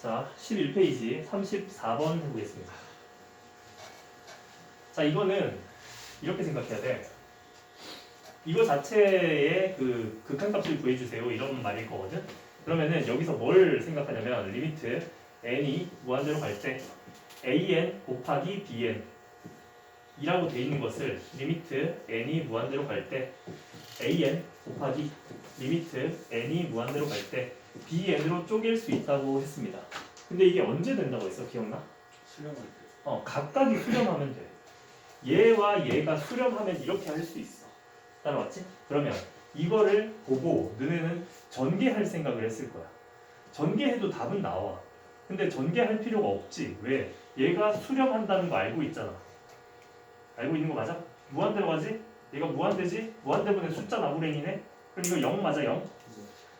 자, 11페이지 34번 해보겠습니다. 자, 이거는 이렇게 생각해야 돼. 이거 자체의 그 극한값을 구해주세요. 이런 말일 거거든. 그러면은 여기서 뭘 생각하냐면 리미트 n이 무한대로 갈 때 an 곱하기 bn 이라고 돼 있는 것을 리미트 n이 무한대로 갈 때 an 곱하기 리미트 n이 무한대로 갈 때 bn으로 쪼갤 수 있다고 했습니다. 근데 이게 언제 된다고 했어? 기억나? 수령할 때. 어, 각각이 수렴하면 돼. 얘와 얘가 수렴하면 이렇게 할 수 있어. 따라왔지? 그러면 이거를 보고 너네는 전개할 생각을 했을 거야. 전개해도 답은 나와. 근데 전개할 필요가 없지. 왜? 얘가 수렴한다는 거 알고 있잖아. 알고 있는 거 맞아? 무한대로 가지? 얘가 무한대지? 무한대분의 숫자 나부랭이네? 그럼 이거 0 맞아 0?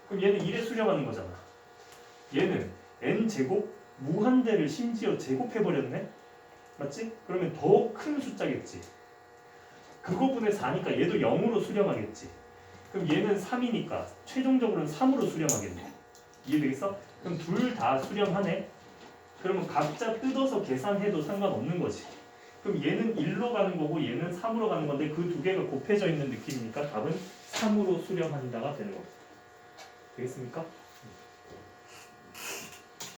그럼 얘는 1에 수렴하는 거잖아. 얘는 n 제곱 무한대를 심지어 제곱해 버렸네. 맞지? 그러면 더 큰 숫자겠지. 그거분의 4니까 얘도 0으로 수렴하겠지. 그럼 얘는 3이니까 최종적으로는 3으로 수렴하겠네. 이해되겠어? 그럼 둘 다 수렴하네. 그러면 각자 뜯어서 계산해도 상관없는 거지. 그럼 얘는 1로 가는 거고 얘는 3으로 가는 건데 그 두 개가 곱해져 있는 느낌이니까 답은 3으로 수렴한다가 되는 겁니다. 되겠습니까?